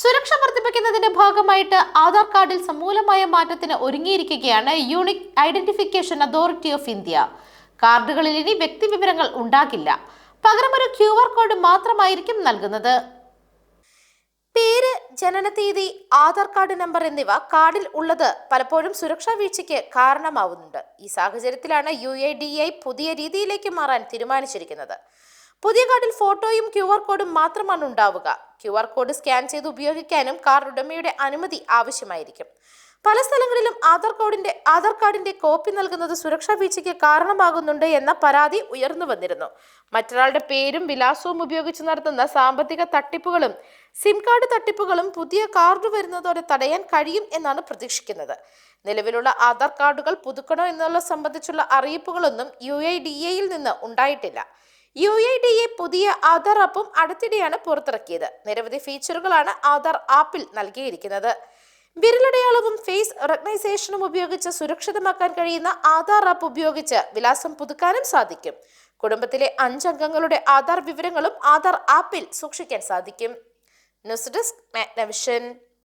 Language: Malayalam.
സുരക്ഷ വർദ്ധിപ്പിക്കുന്നതിന്റെ ഭാഗമായിട്ട് ആധാർ കാർഡിൽ സമൂലമായ മാറ്റത്തിന് ഒരുങ്ങിയിരിക്കുകയാണ് unique identification authority of India കാർഡുകളിൽ ഇനി വ്യക്തി വിവരങ്ങൾ ഉണ്ടാകില്ല. പകരം ഒരു ക്യു ആർ കോഡ് മാത്രമായിരിക്കും നൽകുന്നത്. പേര് ജനനതീയതി ആധാർ കാർഡ് നമ്പർ എന്നിവ കാർഡിൽ ഉള്ളത് പലപ്പോഴും സുരക്ഷാ വീഴ്ചയ്ക്ക് കാരണമാവുന്നുണ്ട്. ഈ സാഹചര്യത്തിലാണ് യു പുതിയ രീതിയിലേക്ക് മാറാൻ തീരുമാനിച്ചിരിക്കുന്നത്. പുതിയ കാർഡിൽ ഫോട്ടോയും ക്യു ആർ കോഡും മാത്രമാണ് ഉണ്ടാവുക. ക്യു ആർ കോഡ് സ്കാൻ ചെയ്ത് ഉപയോഗിക്കാനും കാർഡ് ഉടമയുടെ അനുമതി ആവശ്യമായിരിക്കും. പല സ്ഥലങ്ങളിലും ആധാർ കോഡിന്റെ ആധാർ കാർഡിന്റെ കോപ്പി നൽകുന്നത് സുരക്ഷാ വീഴ്ചയ്ക്ക് കാരണമാകുന്നുണ്ട് എന്ന പരാതി ഉയർന്നു വന്നിരുന്നു. മറ്റൊരാളുടെ പേരും വിലാസവും ഉപയോഗിച്ച് നടത്തുന്ന സാമ്പത്തിക തട്ടിപ്പുകളും സിം കാർഡ് തട്ടിപ്പുകളും പുതിയ കാർഡ് വരുന്നതോടെ തടയാൻ കഴിയും എന്നാണ് പ്രതീക്ഷിക്കുന്നത്. നിലവിലുള്ള ആധാർ കാർഡുകൾ പുതുക്കണോ എന്നുള്ള സംബന്ധിച്ചുള്ള അറിയിപ്പുകളൊന്നും യു ഐ ഡി എയിൽ നിന്ന് ഉണ്ടായിട്ടില്ല. യു ഐ ഡി എ പുതിയ ആധാർ ആപ്പും അടുത്തിടെയാണ് പുറത്തിറക്കിയത്. നിരവധി ഫീച്ചറുകളാണ് ആധാർ ആപ്പിൽ നൽകിയിരിക്കുന്നത്. വിരലടയാളവും ഫേസ് റെക്കഗ്നൈസേഷനും ഉപയോഗിച്ച് സുരക്ഷിതമാക്കാൻ കഴിയുന്ന ആധാർ ആപ്പ് ഉപയോഗിച്ച് വിലാസം പുതുക്കാനും സാധിക്കും. കുടുംബത്തിലെ അഞ്ചംഗങ്ങളുടെ ആധാർ വിവരങ്ങളും ആധാർ ആപ്പിൽ സൂക്ഷിക്കാൻ സാധിക്കും. News desk Magnavision.